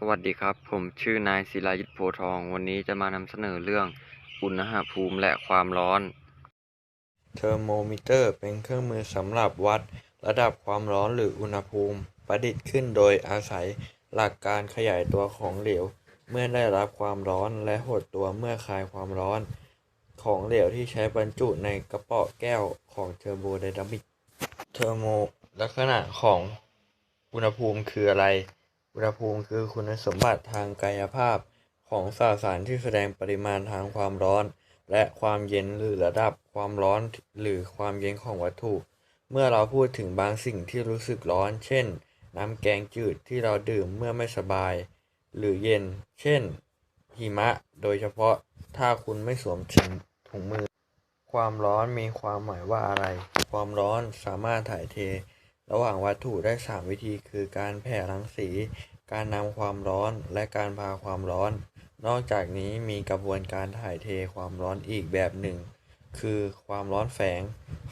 สวัสดีครับ ผมชื่อนายศิลายุทธโพทอง วันนี้จะมานำเสนอเรื่องอุณหภูมิและความร้อน เทอร์โมมิเตอร์เป็นเครื่องมือสำหรับวัดระดับความร้อนหรืออุณหภูมิ ประดิษฐ์ขึ้นโดยอาศัยหลักการขยายตัวของเหลว เมื่อได้รับความร้อนและหดตัวเมื่อคลายความร้อน ของเหลวที่ใช้บรรจุในกระป๋อแก้วของเทอร์โมไดนามิกเทอร์โมลักษณะของอุณหภูมิคืออะไร อุณหภูมิคือคุณสมบัติทางกายภาพของสสารที่แสดงปริมาณทางความร้อน และความเย็นหรือระดับความร้อนหรือความเย็นของวัตถุ เมื่อเราพูดถึงบางสิ่งที่รู้สึกร้อน เช่น น้ำแกงจืดที่เราดื่มเมื่อไม่สบาย หรือเย็น เช่น หิมะ โดยเฉพาะถ้าคุณไม่สวมถุงมือ ความร้อนมีความหมายว่าอะไร ความร้อนสามารถถ่ายเท ระหว่างวัตถุได้ 3 วิธีคือการแผ่รังสี การนำความร้อนและการพาความร้อน นอกจากนี้มีกระบวนการถ่ายเทความร้อนอีกแบบหนึ่ง คือความร้อนแฝง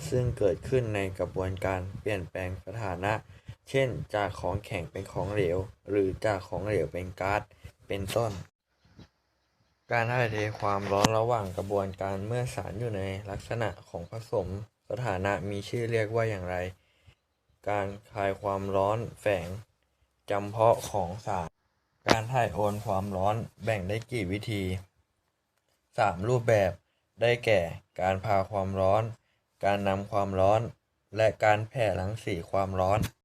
ซึ่งเกิดขึ้นในกระบวนการเปลี่ยนแปลงสถานะ เช่น จากของแข็งเป็นของเหลว หรือจากของเหลวเป็นก๊าซเป็นต้น การถ่ายเทความร้อนระหว่างกระบวนการเมื่อสารอยู่ในลักษณะของผสม สถานะมีชื่อเรียกว่าอย่างไร การคลายความร้อนแฝง จำเพาะของสาร การถ่ายโอนความร้อนแบ่งได้กี่วิธี 3 รูปแบบได้แก่ การพาความร้อน การนำความร้อน และการแผ่รังสีความร้อน